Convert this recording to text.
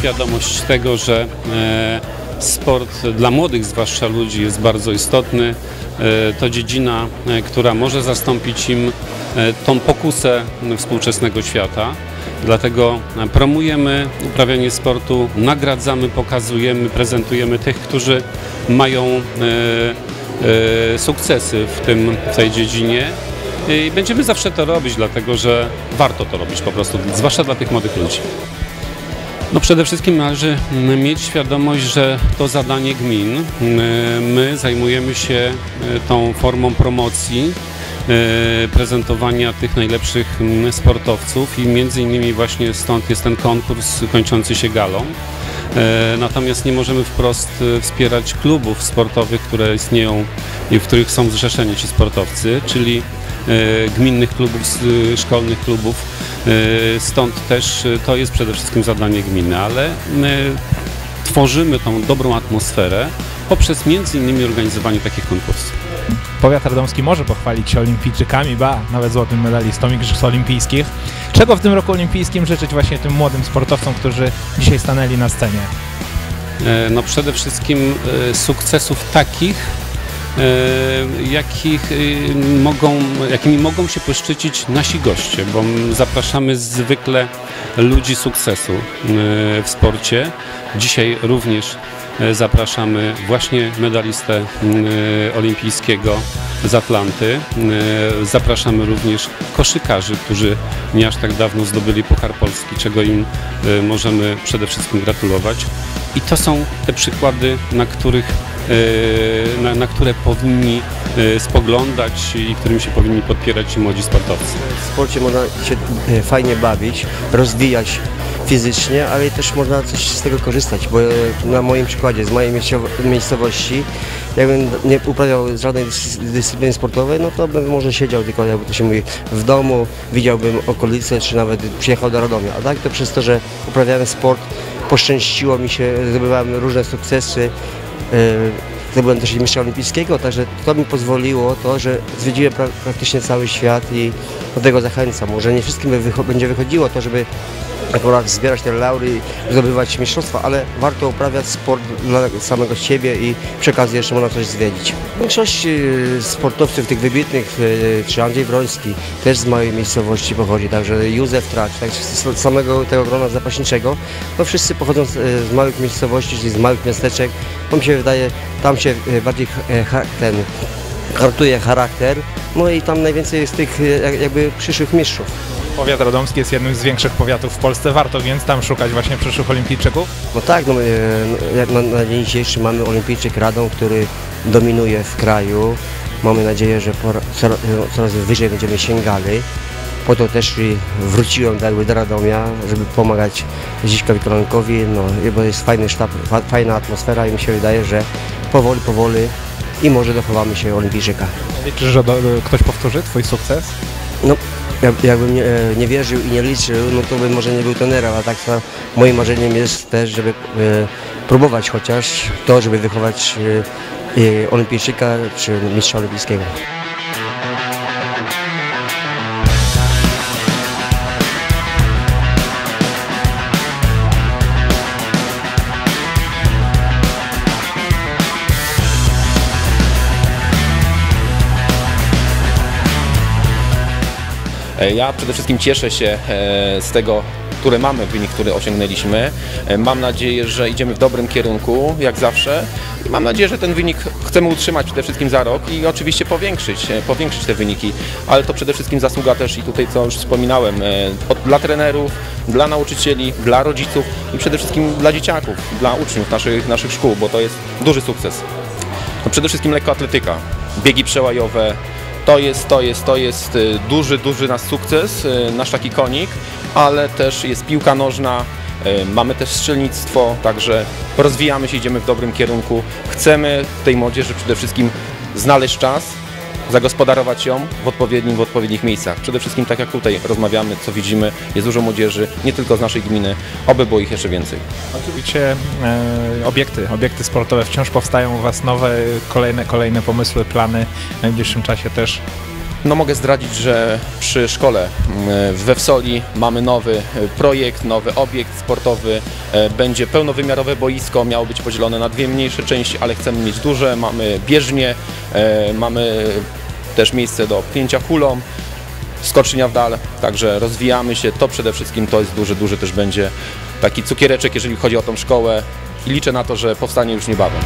świadomość tego, że e, sport dla młodych, zwłaszcza ludzi, jest bardzo istotny. E, to dziedzina, e, która może zastąpić im tą pokusę współczesnego świata. Dlatego promujemy uprawianie sportu, nagradzamy, pokazujemy, prezentujemy tych, którzy mają sukcesy w, tym, w tej dziedzinie. I będziemy zawsze to robić, dlatego że warto to robić po prostu, zwłaszcza dla tych młodych ludzi. No przede wszystkim należy mieć świadomość, że to zadanie gmin. Mm, My zajmujemy się e, tą formą promocji, e, prezentowania tych najlepszych mm, sportowców i między innymi właśnie stąd jest ten konkurs kończący się galą. Natomiast nie możemy wprost wspierać klubów sportowych, które istnieją i w których są zrzeszeni ci sportowcy, czyli gminnych klubów, szkolnych klubów. E, Stąd też e, to jest przede wszystkim zadanie gminy, ale e, tworzymy tą dobrą atmosferę poprzez między innymi organizowanie takich konkursów. Powiat radomski może pochwalić się olimpijczykami, ba, nawet złotym medalistą Igrzysk Olimpijskich. Czego w tym roku olimpijskim życzyć właśnie tym młodym sportowcom, którzy dzisiaj stanęli na scenie? No przede wszystkim sukcesów takich, jakich e, mogą, jakimi mogą się poszczycić nasi goście, bo zapraszamy zwykle ludzi sukcesu e, w sporcie. Dzisiaj również e, zapraszamy właśnie medalistę e, olimpijskiego z Atlanty. E, Zapraszamy również koszykarzy, którzy nie aż tak dawno zdobyli Puchar Polski, czego im e, możemy przede wszystkim gratulować. I to są te przykłady, na których e, na, na które powinni e, spoglądać i którymi się powinni podpierać młodzi sportowcy. W sporcie można się e, fajnie bawić, rozwijać fizycznie, ale też można coś z tego korzystać, bo na moim przykładzie, z mojej miejscowo- miejscowości, jakbym nie uprawiał żadnej dys- dyscypliny sportowej, no to bym może siedział tylko, jakby to się mówi, w domu, widziałbym okolice, czy nawet przyjechał do Radomia. A tak to przez to, że uprawiałem sport, poszczęściło mi się, zdobywałem różne sukcesy, e, Zdobyłem też mistrza olimpijskiego, także to mi pozwoliło to, że zwiedziłem pra praktycznie cały świat i do tego zachęcam. Może nie wszystkim będzie wychodziło to, żeby akurat zbierać te laury i zdobywać mistrzostwa, ale warto uprawiać sport dla samego siebie i przy okazji jeszcze można coś zwiedzić. Większość e, sportowców tych wybitnych, e, czy Andrzej Wroński, też z małej miejscowości pochodzi, także Józef Tracz, tak z samego tego grona zapaśniczego, no wszyscy pochodzą z, z małych miejscowości, czyli z małych miasteczek. To mi się wydaje, tam się bardziej ten kartuje charakter, no i tam najwięcej jest tych e, jak- jakby przyszłych mistrzów. Powiat radomski jest jednym z większych powiatów w Polsce, warto więc tam szukać właśnie przyszłych olimpijczyków. No tak, no, e, no, jak na, na dzień dzisiejszy mamy olimpijczyk Radom, który dominuje w kraju. Mamy nadzieję, że coraz, no, coraz wyżej będziemy sięgali. Po to też wróciłem do, jakby do Radomia, żeby pomagać Zdziśkowi Kolankowi, no, bo jest fajny sztab, fa, fajna atmosfera i mi się wydaje, że powoli, powoli i może dochowamy się olimpijczyka. Liczysz, że do, ktoś powtórzy twój sukces? No, jak, jakbym nie, e, nie wierzył i nie liczył, no to bym może nie był trenerem, a tak to moim marzeniem jest też, żeby e, próbować chociaż to, żeby wychować e, e, olimpijczyka czy mistrza olimpijskiego. Ja przede wszystkim cieszę się e, z tego, które mamy, wynik, który osiągnęliśmy. E, Mam nadzieję, że idziemy w dobrym kierunku, jak zawsze. I mam nadzieję, że ten wynik chcemy utrzymać przede wszystkim za rok i oczywiście powiększyć, e, powiększyć te wyniki. Ale to przede wszystkim zasługa też i tutaj, co już wspominałem, e, dla trenerów, dla nauczycieli, dla rodziców i przede wszystkim dla dzieciaków, dla uczniów naszych, naszych szkół, bo to jest duży sukces. No przede wszystkim lekkoatletyka, biegi przełajowe. To jest, to jest, to jest y, duży, duży nasz sukces, y, nasz taki konik, ale też jest piłka nożna, y, mamy też strzelnictwo, także rozwijamy się, idziemy w dobrym kierunku. Chcemy tej młodzieży przede wszystkim znaleźć czas, zagospodarować ją w odpowiednim, w odpowiednich miejscach. Przede wszystkim tak jak tutaj rozmawiamy, co widzimy, jest dużo młodzieży, nie tylko z naszej gminy, oby było ich jeszcze więcej. Oczywiście e, obiekty, obiekty sportowe wciąż powstają u Was nowe, kolejne, kolejne pomysły, plany w najbliższym czasie też No mogę zdradzić, że przy szkole mm, we Wsoli mamy nowy e, projekt, nowy obiekt sportowy. E, Będzie pełnowymiarowe boisko, miało być podzielone na dwie mniejsze części, ale chcemy mieć duże. Mamy bieżnie, e, mamy też miejsce do pchnięcia kulą, skocznia w dal, także rozwijamy się. To przede wszystkim to jest duży, duży też będzie taki cukiereczek, jeżeli chodzi o tą szkołę i liczę na to, że powstanie już niebawem.